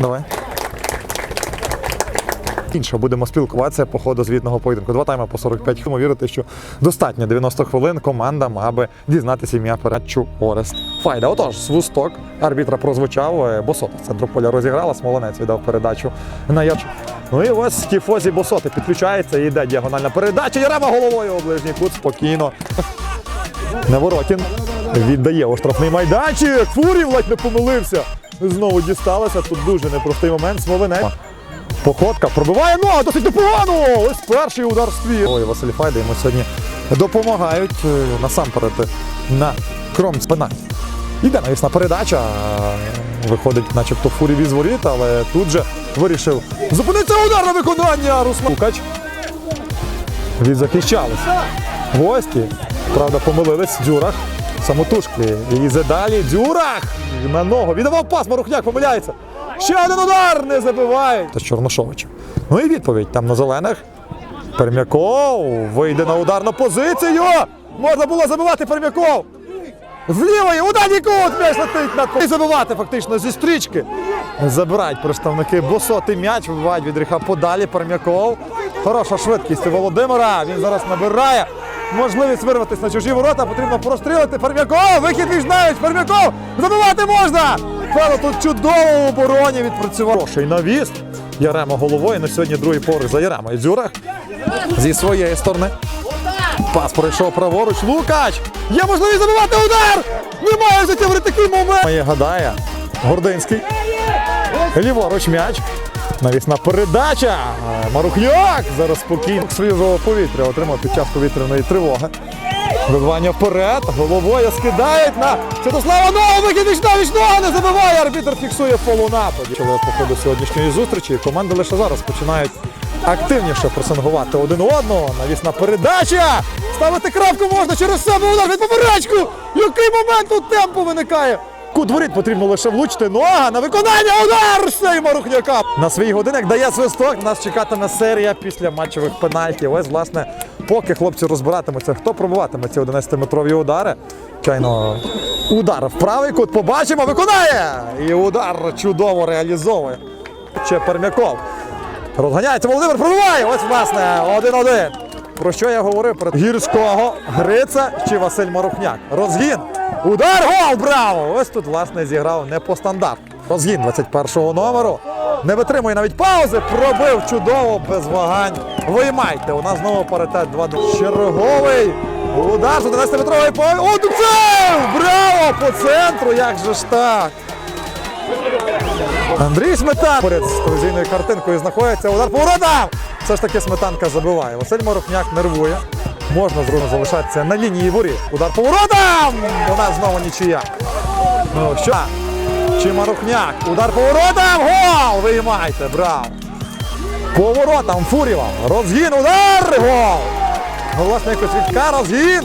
Давай. Інше будемо спілкуватися по ходу звітного поєдинку. Два тайми по 45 хвилин. Вірити, що достатньо 90 хвилин командам, аби дізнатися ім'я передачу Орест Файда. Отож, свисток арбітра прозвучав. е, Босота з центру поля розіграла. Смолонець віддав передачу на Яч. Ну і ось Тіфозі Босоти підключається і йде діагональна передача. Ярема головою ближній кут спокійно. Неворотін віддає у штрафний майданчик. Фурів ледь не помилився. Знову дісталося. Тут дуже непростий момент. Смолинець. Походка пробиває ногу, досить непогано. Ось перший удар в ствір. Ой, Василь Файда йому сьогодні допомагають е, насамперед на кром спина. Іде навісна передача. Виходить, начебто фурів із воріт, але тут же вирішив зупинитися удар на виконання Руслан Лукач. Відзахищались. Гості, правда, помилились. Дюрах. Самотужки. І далі Дюрах на ногу. Віддавав пас, Марухняк помиляється. Ще один удар не забивають. Та Чорношовичем. Ну і відповідь там на зелених. Пермяков вийде на ударну позицію. Можна було забивати Пермяков. З лівої ударний кут м'яч летить на кут. І забивати фактично зі стрічки. Забирають представники босоти м'яч, вибивають від гріха подалі. Пермяков. Хороша швидкість у Володимира. Він зараз набирає. Можливість вирватися на чужі ворота, потрібно прострілити Пермяков. Вихід між навіть Пермяков. Забивати можна. Павло тут чудово в обороні відпрацював. Хороший навіс. Ярема головою. На сьогодні другий поруч за Яремою. Дзюрах зі своєї сторони. Пас пройшов праворуч. Лукач! Є можливість забивати удар! Немає взяття такий момент. Має гадає. Гординський. Ліворуч м'яч. Навісна передача. Марухняк зараз спокійно свіжого повітря отримав під час повітряної тривоги. Вибивання вперед, головою скидають на Святослава Нову, вихід вічна вічного не забиває. Арбітр фіксує полунападі. По ходу сьогоднішньої зустрічі команди лише зараз починають активніше пресингувати один одного. Навісна передача. Ставити крапку можна через себе удар від поперечку. Який момент тут темпу виникає? Кут потрібно лише влучити. Нога на виконання. Удар Сейма Рухняка. На свій годинник дає свисток. Нас чекатиме серія після матчових пенальтів. Ось, власне, поки хлопці розбиратимуться, хто пробиватиме ці 11-метрові удари. Чайно удар в правий кут. Побачимо, виконає. І удар чудово реалізовує. Ще Пермяков. Розганяється Володимир, пробиває. Ось, власне, 1-1. Про що я говорив? Про гірського, Гриця чи Василь Марухняк. Розгін. Удар, гол! Браво! Ось тут, власне, зіграв не по стандарту. Розгін 21-го номеру. Не витримує навіть паузи. Пробив чудово, без вагань. Виймайте. У нас знову паритет 2-2. Черговий. Удар з 11-метрової пові. О, це! Браво! По центру! Як же ж так? Андрій Сметан поряд з телевізійною картинкою знаходиться. Удар по воротам! Все ж таки сметанка забиває. Василь Марухняк нервує. Можна зрозуміло залишатися на лінії воріт. Удар по воротам! У нас знову нічия. Ну що? Чи Марухняк? Удар по воротам! Гол! Виймайте! Браво! По воротам Фурєва. Розгін, удар! Гол! Власне, якось відка, розгін!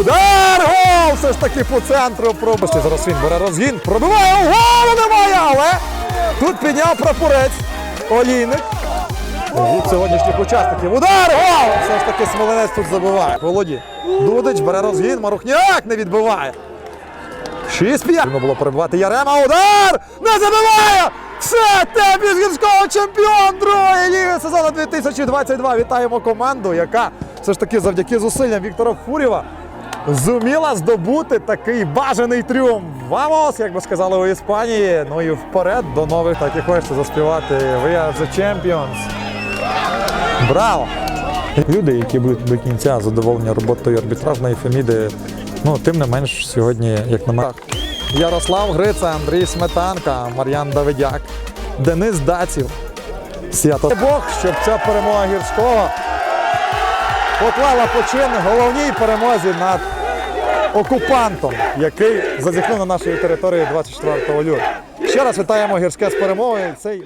Удар! Гол! Все ж таки по центру пробусті. Зараз він бере розгін, пробиває, голу немає, але тут підняв прапорець Олійник. Від сьогоднішніх учасників. Удар! Гол! Все ж таки Смоленець тут забиває. Володі. Дудич бере розгін, Марухняк не відбиває. 6-5. Потрібно було перебивати Ярема. Удар! Не забиває! Все, темп із гірського чемпіон другої ліги сезону 2022. Вітаємо команду, яка все ж таки завдяки зусиллям Віктора Фурєва зуміла здобути такий бажаний тріумф. Вамос, як би сказали у Іспанії. Ну і вперед до нових, так і хочеться заспівати. We are the champions. Браво! Люди, які будуть до кінця задоволені роботою арбітражної Феміди, ну тим не менш сьогодні, як на мене. Ярослав Гриця, Андрій Сметанка, Мар'ян Давидяк, Денис Даців. Свято Бог, щоб ця перемога гірського поклала почин головній перемозі над окупантом, який зазіхнув на нашої території 24 лютого. Ще раз вітаємо гірське з перемогою. Цей